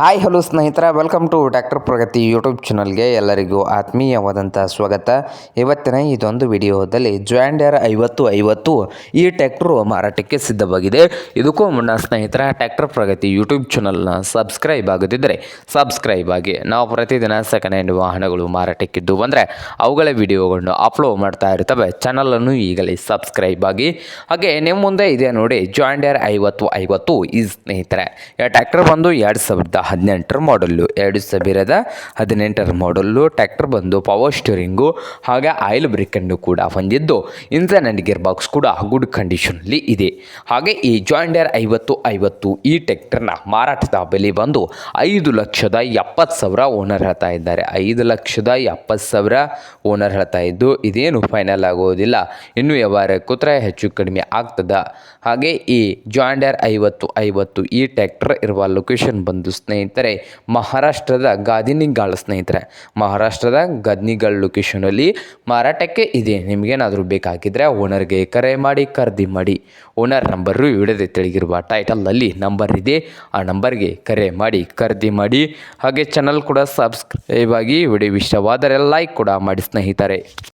Hi hello ಸ್ನೇಹಿತರ. Welcome to doctor Pragati YouTube ಚಾನಲ್ಗೆ ಎಲ್ಲರಿಗೂ ಆತ್ಮೀಯವಾದಂಥ ಸ್ವಾಗತ. ಇವತ್ತಿನ ಇದೊಂದು ವಿಡಿಯೋದಲ್ಲಿ ಜಾಂಡ್ಯರ್ ಐವತ್ತು ಐವತ್ತು ಈ ಟ್ಯಾಕ್ಟ್ರು ಮಾರಾಟಕ್ಕೆ ಸಿದ್ಧವಾಗಿದೆ. ಇದಕ್ಕೂ ಮುನ್ನ ಸ್ನೇಹಿತರ ಟ್ಯಾಕ್ಟರ್ ಪ್ರಗತಿ ಯೂಟ್ಯೂಬ್ ಚಾನಲ್ನ ಸಬ್ಸ್ಕ್ರೈಬ್ ಆಗದಿದ್ದರೆ ಸಬ್ಸ್ಕ್ರೈಬ್ ಆಗಿ ನಾವು ಪ್ರತಿದಿನ ಸೆಕೆಂಡ್ ಹ್ಯಾಂಡ್ ವಾಹನಗಳು ಮಾರಾಟಕ್ಕಿದ್ದು ಅಂದರೆ ಅವುಗಳ ವಿಡಿಯೋಗಳನ್ನು ಅಪ್ಲೋಡ್ ಮಾಡ್ತಾ ಇರ್ತವೆ. ಚಾನಲನ್ನು ಈಗಲೇ ಸಬ್ಸ್ಕ್ರೈಬ್ ಆಗಿ. ಹಾಗೆ ನಿಮ್ಮ ಮುಂದೆ ಇದೆ ನೋಡಿ ಜಾಂಡ್ಯರ್ ಐವತ್ತು ಐವತ್ತು ಈ ಸ್ನೇಹಿತರೆ. ಟ್ಯಾಕ್ಟರ್ ಬಂದು ಎರಡು ಸಾವಿರದ ಹದಿನೆಂಟರ ಮಾಡಲ್ಲು ಎರಡು ಸಾವಿರದ ಹದಿನೆಂಟರ ಮಾಡಲ್ಲು ಟ್ಯಾಕ್ಟರ್ ಬಂದು ಪವರ್ ಸ್ಟೀರಿಂಗು ಹಾಗೆ ಆಯಿಲ್ ಬ್ರೇಕನ್ನು ಕೂಡ ಹೊಂದಿದ್ದು. ಆ್ಯಂಡ್ ಗೇರ್ ಬಾಕ್ಸ್ ಕೂಡ ಗುಡ್ ಕಂಡೀಷನಲ್ಲಿ ಇದೆ. ಹಾಗೆ ಈ ಜಾಯಿಂಡರ್ ಐವತ್ತು ಐವತ್ತು ಈ ಟ್ಯಾಕ್ಟರ್ನ ಮಾರಾಟದ ಬೆಲೆ ಬಂದು ಐದು ಲಕ್ಷದ ಎಪ್ಪತ್ತು ಸಾವಿರ ಓನರ್ ಹೇಳ್ತಾ ಇದ್ದಾರೆ. ಐದು ಲಕ್ಷದ ಎಪ್ಪತ್ತು ಸಾವಿರ ಓನರ್ ಹೇಳ್ತಾ ಇದ್ದು, ಇದೇನು ಫೈನಲ್ ಆಗೋದಿಲ್ಲ. ಇನ್ನು ವ್ಯವಹಾರ ಕೂತ್ರೆ ಹೆಚ್ಚು ಕಡಿಮೆ ಆಗ್ತದೆ. ಹಾಗೆ ಈ ಜಾಯಿಂಡರ್ ಐವತ್ತು ಐವತ್ತು ಈ ಟ್ಯಾಕ್ಟರ್ ಇರುವ ಲೊಕೇಶನ್ ಬಂದು ಸ್ನೇಹಿತರೆ ಮಹಾರಾಷ್ಟ್ರದ ಗಾದಿನಿಗಾಳ ಸ್ನೇಹಿತರೆ. ಮಹಾರಾಷ್ಟ್ರದ ಗದ್ನಿಗಾಳ್ ಲೊಕೇಶನಲ್ಲಿ ಮಾರಾಟಕ್ಕೆ ಇದೆ. ನಿಮಗೇನಾದರೂ ಬೇಕಾಗಿದ್ದರೆ ಓನರ್ಗೆ ಕರೆ ಮಾಡಿ, ಖರೀದಿ ಮಾಡಿ. ಓನರ್ ನಂಬರು ಇಡದೆ ತೆಳಗಿರುವ ಟೈಟಲ್ನಲ್ಲಿ ನಂಬರ್ ಇದೆ. ಆ ನಂಬರ್ಗೆ ಕರೆ ಮಾಡಿ, ಖರೀದಿ ಮಾಡಿ. ಹಾಗೆ ಚಾನಲ್ ಕೂಡ ಸಬ್ಸ್ಕ್ರೈಬ್ ಆಗಿ, ವಿಡಿಯೋ ಇಷ್ಟವಾದರೆ ಲೈಕ್ ಕೂಡ ಮಾಡಿ ಸ್ನೇಹಿತರೆ.